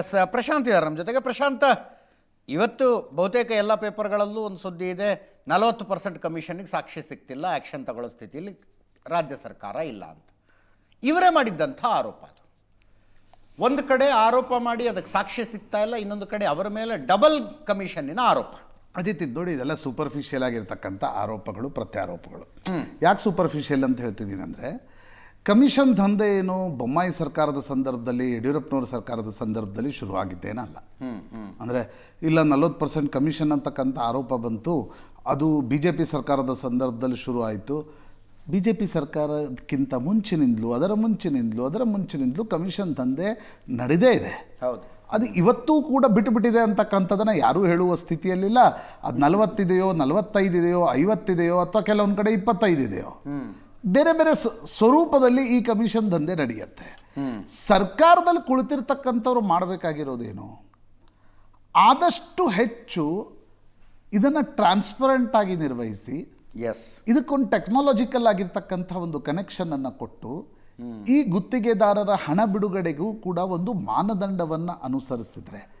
S Prashant ಇದ್ದಾರೆ ನಮ್ಮ ಜೊತೆಗೆ. ಪ್ರಶಾಂತ್ ಇವತ್ತು ಬಹುತೇಕ ಎಲ್ಲ ಪೇಪರ್ಗಳಲ್ಲೂ ಒಂದು ಸುದ್ದಿ ಇದೆ. ನಲವತ್ತು ಪರ್ಸೆಂಟ್ ಕಮಿಷನ್ಗೆ ಸಾಕ್ಷಿ ಸಿಗ್ತಿಲ್ಲ ಆ್ಯಕ್ಷನ್ ತಗೊಳ್ಳೋ ಸ್ಥಿತಿಯಲ್ಲಿ ರಾಜ್ಯ ಸರ್ಕಾರ ಇಲ್ಲ ಅಂತ. ಇವರೇ ಮಾಡಿದ್ದಂಥ ಆರೋಪ ಅದು. ಒಂದು ಕಡೆ ಆರೋಪ ಮಾಡಿ ಅದಕ್ಕೆ ಸಾಕ್ಷಿ ಸಿಗ್ತಾ ಇಲ್ಲ ಇನ್ನೊಂದು ಕಡೆ ಅವರ ಮೇಲೆ ಡಬಲ್ ಕಮಿಷನ್ನಿನ ಆರೋಪ. ಅಜಿತ್ ಇದು ನೋಡಿ ಇದೆಲ್ಲ ಸೂಪರ್ಫಿಷಿಯಲ್ ಆಗಿರ್ತಕ್ಕಂಥ ಆರೋಪಗಳು ಪ್ರತ್ಯಾರೋಪಗಳು. ಯಾಕೆ ಸೂಪರ್ಫಿಷಿಯಲ್ ಅಂತ ಹೇಳ್ತಿದ್ದೀನಿ ಅಂದರೆ ಕಮಿಷನ್ ದಂಧೆ ಏನು ಬೊಮ್ಮಾಯಿ ಸರ್ಕಾರದ ಸಂದರ್ಭದಲ್ಲಿ ಯಡಿಯೂರಪ್ಪನವರ ಸರ್ಕಾರದ ಸಂದರ್ಭದಲ್ಲಿ ಶುರುವಾಗಿದ್ದೇನಲ್ಲ. ಅಂದರೆ ಇಲ್ಲ ನಲ್ವತ್ತು ಪರ್ಸೆಂಟ್ ಕಮಿಷನ್ ಅಂತಕ್ಕಂಥ ಆರೋಪ ಬಂತು ಅದು ಬಿ ಜೆ ಪಿ ಸರ್ಕಾರದ ಸಂದರ್ಭದಲ್ಲಿ ಶುರು ಆಯಿತು ಬಿ ಜೆ ಪಿ ಸರ್ಕಾರಕ್ಕಿಂತ ಮುಂಚಿನಿಂದಲೂ ಅದರ ಮುಂಚಿನಿಂದಲೂ ಅದರ ಮುಂಚಿನಿಂದಲೂ ಕಮಿಷನ್ ದಂಧೆ ನಡೆದೇ ಇದೆ. ಹೌದು. ಅದು ಇವತ್ತೂ ಕೂಡ ಬಿಟ್ಟುಬಿಟ್ಟಿದೆ ಅಂತಕ್ಕಂಥದ್ದನ್ನು ಯಾರೂ ಹೇಳುವ ಸ್ಥಿತಿಯಲ್ಲಿಲ್ಲ. ಅದು ನಲವತ್ತಿದೆಯೋ ನಲವತ್ತೈದಿದೆಯೋ ಐವತ್ತಿದೆಯೋ ಅಥವಾ ಕೆಲವೊಂದು ಕಡೆ ಇಪ್ಪತ್ತೈದಿದೆಯೋ. ಬೇರೆ ಬೇರೆ ಸ್ವ- ಸ್ವರೂಪದಲ್ಲಿ ಈ ಕಮಿಷನ್ ದಂಧೆ ನಡೆಯುತ್ತೆ. ಸರ್ಕಾರದಲ್ಲಿ ಕುಳಿತಿರ್ತಕ್ಕಂಥವ್ರು ಮಾಡಬೇಕಾಗಿರೋದೇನು? ಆದಷ್ಟು ಹೆಚ್ಚು ಇದನ್ನು ಟ್ರಾನ್ಸ್ಪರೆಂಟ್ ಆಗಿ ನಿರ್ವಹಿಸಿ ಎಸ್ ಇದಕ್ಕೊಂದು ಟೆಕ್ನಾಲಜಿಕಲ್ ಆಗಿರ್ತಕ್ಕಂಥ ಒಂದು ಕನೆಕ್ಷನ್ ಅನ್ನು ಕೊಟ್ಟು ಈ ಗುತ್ತಿಗೆದಾರರ ಹಣ ಬಿಡುಗಡೆಗೂ ಕೂಡ ಒಂದು ಮಾನದಂಡವನ್ನು ಅನುಸರಿಸಿದ್ರೆ.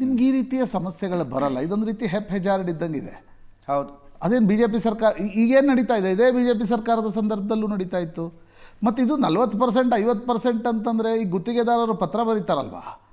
ನಿಮ್ಗೆ ಈ ರೀತಿಯ ಸಮಸ್ಯೆಗಳು ಬರಲ್ಲ. ಇದೊಂದು ರೀತಿ ಹೆಪ್ ಹೆಜಾರ್ಡ್ ಇದ್ದಂಗಿದೆ. ಹೌದು. ಅದೇನು ಬಿ ಜೆ ಪಿ ಸರ್ಕಾರ ಈಗೇನು ನಡೀತಾ ಇದೆ? ಇದೇ ಬಿ ಜೆ ಪಿ ಸರ್ಕಾರದ ಸಂದರ್ಭದಲ್ಲೂ ನಡೀತಾ ಇತ್ತು. ಮತ್ತು ಇದು ನಲ್ವತ್ತು ಪರ್ಸೆಂಟ್ ಐವತ್ತು ಪರ್ಸೆಂಟ್ ಅಂತಂದರೆ ಈ ಗುತ್ತಿಗೆದಾರರು ಪತ್ರ ಬರೀತಾರಲ್ವಾ?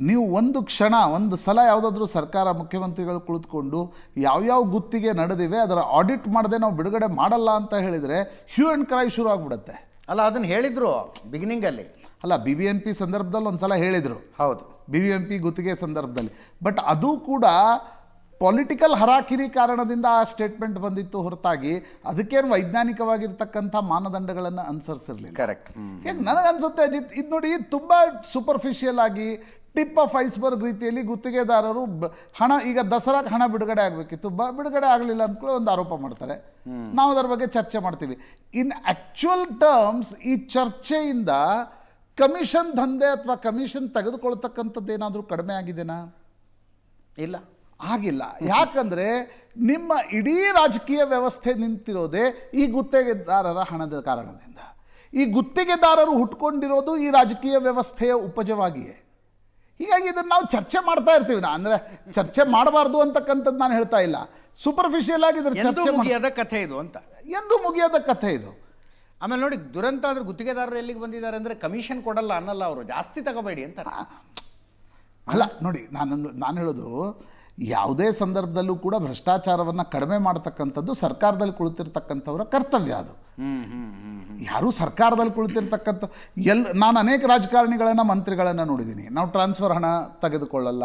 ನೀವು ಒಂದು ಕ್ಷಣ ಒಂದು ಸಲ ಯಾವುದಾದ್ರೂ ಸರ್ಕಾರ ಮುಖ್ಯಮಂತ್ರಿಗಳು ಕುಳಿತುಕೊಂಡು ಯಾವ್ಯಾವ ಗುತ್ತಿಗೆ ನಡೆದಿವೆ ಅದರ ಆಡಿಟ್ ಮಾಡದೆ ನಾವು ಬಿಡುಗಡೆ ಮಾಡಲ್ಲ ಅಂತ ಹೇಳಿದರೆ ಹ್ಯೂ ಆ್ಯಂಡ್ ಕ್ರೈ ಶುರು ಆಗಿಬಿಡುತ್ತೆ ಅಲ್ಲ ಅದನ್ನು ಹೇಳಿದರು ಬಿಗಿನಿಂಗಲ್ಲಿ ಅಲ್ಲ. ಬಿ ಬಿ ಎಂ ಪಿ ಸಂದರ್ಭದಲ್ಲಿ ಒಂದು ಸಲ ಹೇಳಿದರು. ಹೌದು. ಬಿ ಬಿ ಎಂ ಪಿ ಗುತ್ತಿಗೆ ಸಂದರ್ಭದಲ್ಲಿ. ಬಟ್ ಅದು ಕೂಡ ಪೊಲಿಟಿಕಲ್ ಹರಾಕಿರಿ ಕಾರಣದಿಂದ ಆ ಸ್ಟೇಟ್ಮೆಂಟ್ ಬಂದಿತ್ತು ಹೊರತಾಗಿ ಅದಕ್ಕೇನು ವೈಜ್ಞಾನಿಕವಾಗಿರ್ತಕ್ಕಂಥ ಮಾನದಂಡಗಳನ್ನು ಅನುಸರಿಸಿರಲಿಲ್ಲ. ಕರೆಕ್ಟ್ ಈಗ ನನಗನ್ಸುತ್ತೆ ಅಜಿತ್ ಇದು ನೋಡಿ ತುಂಬ ಸೂಪರ್ಫಿಷಿಯಲ್ ಆಗಿ ಟಿಪ್ ಆಫ್ ಐಸ್ಬರ್ಗ್ ರೀತಿಯಲ್ಲಿ ಗುತ್ತಿಗೆದಾರರು ಹಣ ಈಗ ದಸರಾಗೆ ಹಣ ಬಿಡುಗಡೆ ಆಗಬೇಕಿತ್ತು. ಬ ಬಿಡುಗಡೆ ಆಗಲಿಲ್ಲ ಅಂದ್ಕೊಳ್ಳಿ ಒಂದು ಆರೋಪ ಮಾಡ್ತಾರೆ. ನಾವು ಅದರ ಬಗ್ಗೆ ಚರ್ಚೆ ಮಾಡ್ತೀವಿ. ಇನ್ ಆ್ಯಕ್ಚುಯಲ್ ಟರ್ಮ್ಸ್ ಈ ಚರ್ಚೆಯಿಂದ ಕಮಿಷನ್ ದಂಧೆ ಅಥವಾ ಕಮಿಷನ್ ತೆಗೆದುಕೊಳ್ತಕ್ಕಂಥದ್ದು ಏನಾದರೂ ಕಡಿಮೆ ಆಗಿದೆನಾ? ಇಲ್ಲ. ಆಗಿಲ್ಲ. ಯಾಕಂದರೆ ನಿಮ್ಮ ಇಡೀ ರಾಜಕೀಯ ವ್ಯವಸ್ಥೆ ನಿಂತಿರೋದೇ ಈ ಗುತ್ತಿಗೆದಾರರ ಹಣದ ಕಾರಣದಿಂದ. ಈ ಗುತ್ತಿಗೆದಾರರು ಹುಟ್ಕೊಂಡಿರೋದು ಈ ರಾಜಕೀಯ ವ್ಯವಸ್ಥೆಯ ಉಪಜವಾಗಿಯೇ. ಹೀಗಾಗಿ ಇದನ್ನು ನಾವು ಚರ್ಚೆ ಮಾಡ್ತಾ ಇರ್ತೀವಿ ನಾ. ಅಂದರೆ ಚರ್ಚೆ ಮಾಡಬಾರ್ದು ಅಂತಕ್ಕಂಥದ್ದು ನಾನು ಹೇಳ್ತಾ ಇಲ್ಲ. ಸೂಪರ್ಫಿಷಿಯಲ್ ಆಗಿ ಇದರ ಚರ್ಚೆ ಮುಗಿಯದ ಕಥೆ ಇದು ಅಂತ. ಎಂದು ಮುಗಿಯದ ಕಥೆ ಇದು. ಆಮೇಲೆ ನೋಡಿ ದುರಂತ ಆದ್ರೆ ಗುತ್ತಿಗೆದಾರರು ಎಲ್ಲಿಗೆ ಬಂದಿದ್ದಾರೆ ಅಂದರೆ ಕಮಿಷನ್ ಕೊಡಲ್ಲ ಅನ್ನಲ್ಲ ಅವರು. ಜಾಸ್ತಿ ತಗೋಬೇಡಿ ಅಂತ. ಅಲ್ಲ ನೋಡಿ ನಾನು ನಾನು ಹೇಳೋದು ಯಾವುದೇ ಸಂದರ್ಭದಲ್ಲೂ ಕೂಡ ಭ್ರಷ್ಟಾಚಾರವನ್ನು ಕಡಿಮೆ ಮಾಡ್ತಕ್ಕಂಥದ್ದು ಸರ್ಕಾರದಲ್ಲಿ ಕುಳಿತಿರ್ತಕ್ಕಂಥವರ ಕರ್ತವ್ಯ ಅದು. ಯಾರೂ ಸರ್ಕಾರದಲ್ಲಿ ಕುಳಿತಿರ್ತಕ್ಕಂಥ ಎಲ್ ನಾನು ಅನೇಕ ರಾಜಕಾರಣಿಗಳನ್ನು ಮಂತ್ರಿಗಳನ್ನು ನೋಡಿದ್ದೀನಿ. ನಾವು ಟ್ರಾನ್ಸ್ಫರ್ ಹಣ ತೆಗೆದುಕೊಳ್ಳಲ್ಲ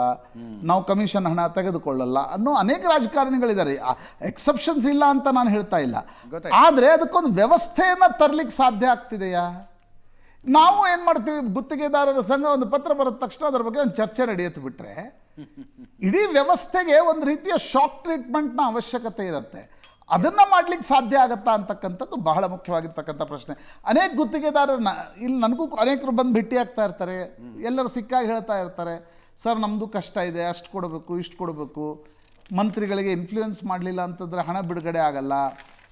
ನಾವು ಕಮಿಷನ್ ಹಣ ತೆಗೆದುಕೊಳ್ಳಲ್ಲ ಅನ್ನೋ ಅನೇಕ ರಾಜಕಾರಣಿಗಳಿದ್ದಾರೆ. ಎಕ್ಸೆಪ್ಷನ್ಸ್ ಇಲ್ಲ ಅಂತ ನಾನು ಹೇಳ್ತಾ ಇಲ್ಲ. ಆದರೆ ಅದಕ್ಕೊಂದು ವ್ಯವಸ್ಥೆಯನ್ನು ತರಲಿಕ್ಕೆ ಸಾಧ್ಯ ಆಗ್ತಿದೆಯಾ? ನಾವು ಏನು ಮಾಡ್ತೀವಿ? ಗುತ್ತಿಗೆದಾರರ ಸಂಘ ಒಂದು ಪತ್ರ ಬರದ ತಕ್ಷಣ ಅದರ ಬಗ್ಗೆ ಒಂದು ಚರ್ಚೆ ನಡೆಯುತ್ತೆ ಬಿಟ್ರೆ ಇಡೀ ವ್ಯವಸ್ಥೆಗೆ ಒಂದು ರೀತಿಯ ಶಾಕ್ ಟ್ರೀಟ್ಮೆಂಟ್ನ ಅವಶ್ಯಕತೆ ಇರುತ್ತೆ. ಅದನ್ನು ಮಾಡ್ಲಿಕ್ಕೆ ಸಾಧ್ಯ ಆಗತ್ತಾ ಅಂತಕ್ಕಂಥದ್ದು ಬಹಳ ಮುಖ್ಯವಾಗಿರ್ತಕ್ಕಂಥ ಪ್ರಶ್ನೆ. ಅನೇಕ ಗುತ್ತಿಗೆದಾರರನ್ನ ಇಲ್ಲಿ ನನಗೂ ಅನೇಕರು ಬಂದು ಭೇಟಿ ಆಗ್ತಾ ಇರ್ತಾರೆ. ಎಲ್ಲರೂ ಸಿಕ್ಕಾಗಿ ಹೇಳ್ತಾ ಇರ್ತಾರೆ. ಸರ್ ನಮ್ಮದು ಕಷ್ಟ ಇದೆ. ಅಷ್ಟು ಕೊಡಬೇಕು, ಇಷ್ಟು ಕೊಡಬೇಕು. ಮಂತ್ರಿಗಳಿಗೆ ಇನ್ಫ್ಲೂಯೆನ್ಸ್ ಮಾಡಲಿಲ್ಲ ಅಂತಂದರೆ ಹಣ ಬಿಡುಗಡೆ ಆಗಲ್ಲ.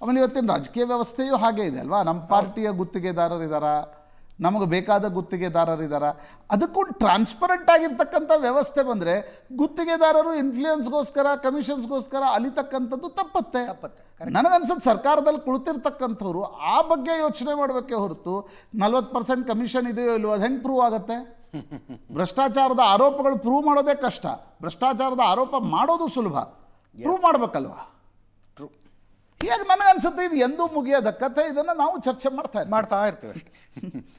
ಆಮೇಲೆ ಇವತ್ತಿನ ರಾಜಕೀಯ ವ್ಯವಸ್ಥೆಯೂ ಹಾಗೆ ಇದೆ ಅಲ್ವಾ? ನಮ್ಮ ಪಾರ್ಟಿಯ ಗುತ್ತಿಗೆದಾರರಿದ್ದಾರ ನಮಗೆ ಬೇಕಾದ ಗುತ್ತಿಗೆದಾರರಿದ್ದಾರ ಅದಕ್ಕೊಂದು ಟ್ರಾನ್ಸ್ಪರೆಂಟ್ ಆಗಿರ್ತಕ್ಕಂಥ ವ್ಯವಸ್ಥೆ ಬಂದರೆ ಗುತ್ತಿಗೆದಾರರು ಇನ್ಫ್ಲೂಯೆನ್ಸ್ಗೋಸ್ಕರ ಕಮಿಷನ್ಸ್ಗೋಸ್ಕರ ಅಲಿತಕ್ಕಂಥದ್ದು ತಪ್ಪತ್ತೆ. ತಪ್ಪತ್ತೆ. ನನಗನ್ಸುತ್ತೆ ಸರ್ಕಾರದಲ್ಲಿ ಕುಳಿತಿರ್ತಕ್ಕಂಥವ್ರು ಆ ಬಗ್ಗೆ ಯೋಚನೆ ಮಾಡಬೇಕೆ ಹೊರತು ನಲ್ವತ್ತು ಪರ್ಸೆಂಟ್ ಕಮಿಷನ್ ಇದೆಯೋ ಇಲ್ವೋ ಅದು ಹೆಂಗೆ ಪ್ರೂವ್ ಆಗುತ್ತೆ? ಭ್ರಷ್ಟಾಚಾರದ ಆರೋಪಗಳು ಪ್ರೂವ್ ಮಾಡೋದೇ ಕಷ್ಟ. ಭ್ರಷ್ಟಾಚಾರದ ಆರೋಪ ಮಾಡೋದು ಸುಲಭ. ಪ್ರೂವ್ ಮಾಡಬೇಕಲ್ವಾ? ಟ್ರೂ ಹೀಗಾಗಿ ನನಗನ್ಸುತ್ತೆ ಇದು ಎಂದೂ ಮುಗಿಯೋದ ಕಥೆ ಇದನ್ನು ನಾವು ಚರ್ಚೆ ಮಾಡ್ತಾ ಮಾಡ್ತಾ ಇರ್ತೀವಿ ಅಷ್ಟೇ.